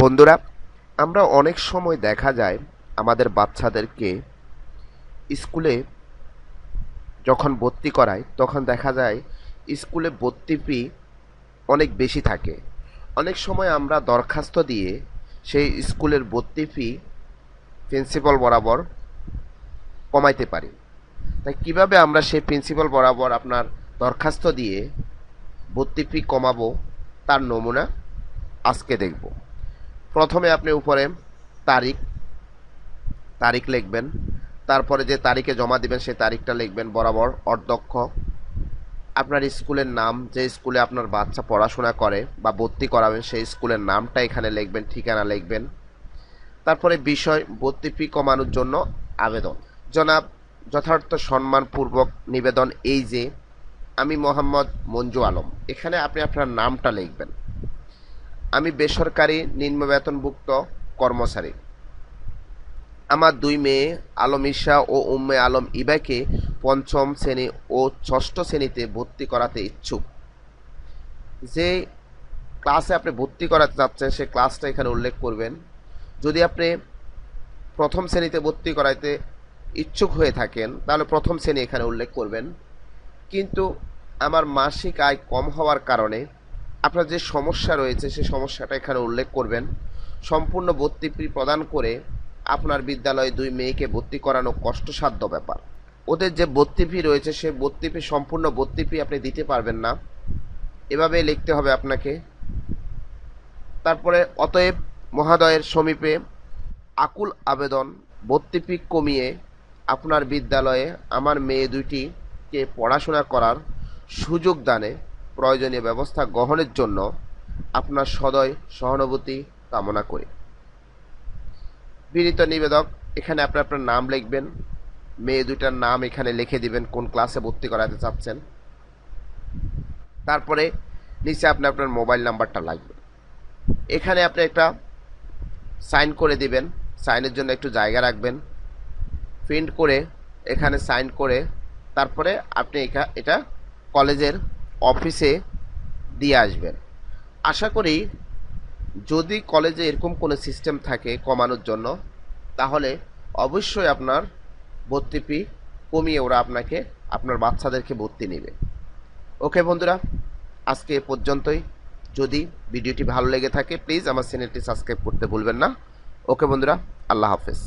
বন্ধুরা, আমরা অনেক সময় দেখা যায় আমাদের বাচ্চাদেরকে স্কুলে যখন ভর্তি করায়, তখন দেখা যায় স্কুলে ভর্তি ফি অনেক বেশি থাকে। অনেক সময় আমরা দরখাস্ত দিয়ে সেই স্কুলের ভর্তি ফি প্রিন্সিপাল বরাবর কমাইতে পারি। তাই কীভাবে আমরা সেই প্রিন্সিপাল বরাবর আপনার দরখাস্ত দিয়ে ভর্তি ফি কমাবো, তার নমুনা আজকে দেখব। প্রথমে আপনি উপরে তারিখ তারিখ লিখবেন। তারপরে যে তারিখে জমা দিবেন, সেই তারিখটা লিখবেন বরাবর অর্ধক্ষ আপনার স্কুলের নাম, যে স্কুলে আপনার বাচ্চা পড়াশোনা করে বা ভর্তি করাবেন, সেই স্কুলের নামটা এখানে লিখবেন, ঠিকানা লিখবেন। তারপরে বিষয় ভর্তি ফি কমানোর জন্য আবেদন। জনাব, যথার্থ সম্মানপূর্বক নিবেদন এই যে, আমি মোহাম্মদ মঞ্জু আলম। এখানে আপনি আপনার নামটা লিখবেন। আমি বেসরকারি নিম্ন বেতনভুক্ত কর্মচারী। আমার দুই মেয়ে আলম ঈশা ও উম্মে আলম ইবাকে পঞ্চম শ্রেণি ও ষষ্ঠ শ্রেণীতে ভর্তি করাতে ইচ্ছুক। যে ক্লাসে আপনি ভর্তি করাতে চাচ্ছেন সে ক্লাসটা এখানে উল্লেখ করবেন। যদি আপনি প্রথম শ্রেণীতে ভর্তি করাইতে ইচ্ছুক হয়ে থাকেন, তাহলে প্রথম শ্রেণি এখানে উল্লেখ করবেন। কিন্তু আমার মাসিক আয় কম হওয়ার কারণে আপনার যে সমস্যা রয়েছে সেই সমস্যাটা এখানে উল্লেখ করবেন। সম্পূর্ণ ভর্তি ফি প্রদান করে আপনার বিদ্যালয়ে দুই মেয়েকে ভর্তি করানো কষ্টসাধ্য ব্যাপার। ওদের যে ভর্তি ফি রয়েছে সেই ভর্তি ফি সম্পূর্ণ ভর্তি ফি আপনি দিতে পারবেন না। এভাবে লিখতে হবে আপনাকে। তারপরে অতএব মহাদয়ের সমীপে আকুল আবেদন ভর্তি ফি কমিয়ে আপনার বিদ্যালয়ে আমার মেয়ে দুইটিকে পড়াশোনা করার সুযোগ দানে প্রয়োজনীয় ব্যবস্থা গ্রহণের জন্য আপনার সদয় সহানুভূতি কামনা করি। বিনীত নিবেদক, এখানে আপনি আপনার নাম লিখবেন। মেয়ে দুইটার নাম এখানে লিখে দিবেন, কোন ক্লাসে ভর্তি করাতে চাচ্ছেন। তারপরে নিচে আপনি আপনার মোবাইল নাম্বারটা লাগবে। এখানে আপনি একটা সাইন করে দিবেন। সাইনের জন্য একটু জায়গা রাখবেন। প্রিন্ট করে এখানে সাইন করে তারপরে আপনি এটা কলেজের অফিসে দিয়ে আসবেন। আশা করি যদি কলেজে এরকম কোনো সিস্টেম থাকে কমানোর জন্য, তাহলে অবশ্যই আপনার ভর্তি ফি কমিয়ে ওরা আপনাকে, আপনার বাচ্চাদেরকে ভর্তি নেবে। ওকে বন্ধুরা, আজকে এ পর্যন্তই। যদি ভিডিওটি ভালো লেগে থাকে, প্লিজ আমার চ্যানেলটি সাবস্ক্রাইব করতে ভুলবেন না। ওকে বন্ধুরা, আল্লাহ হাফেজ।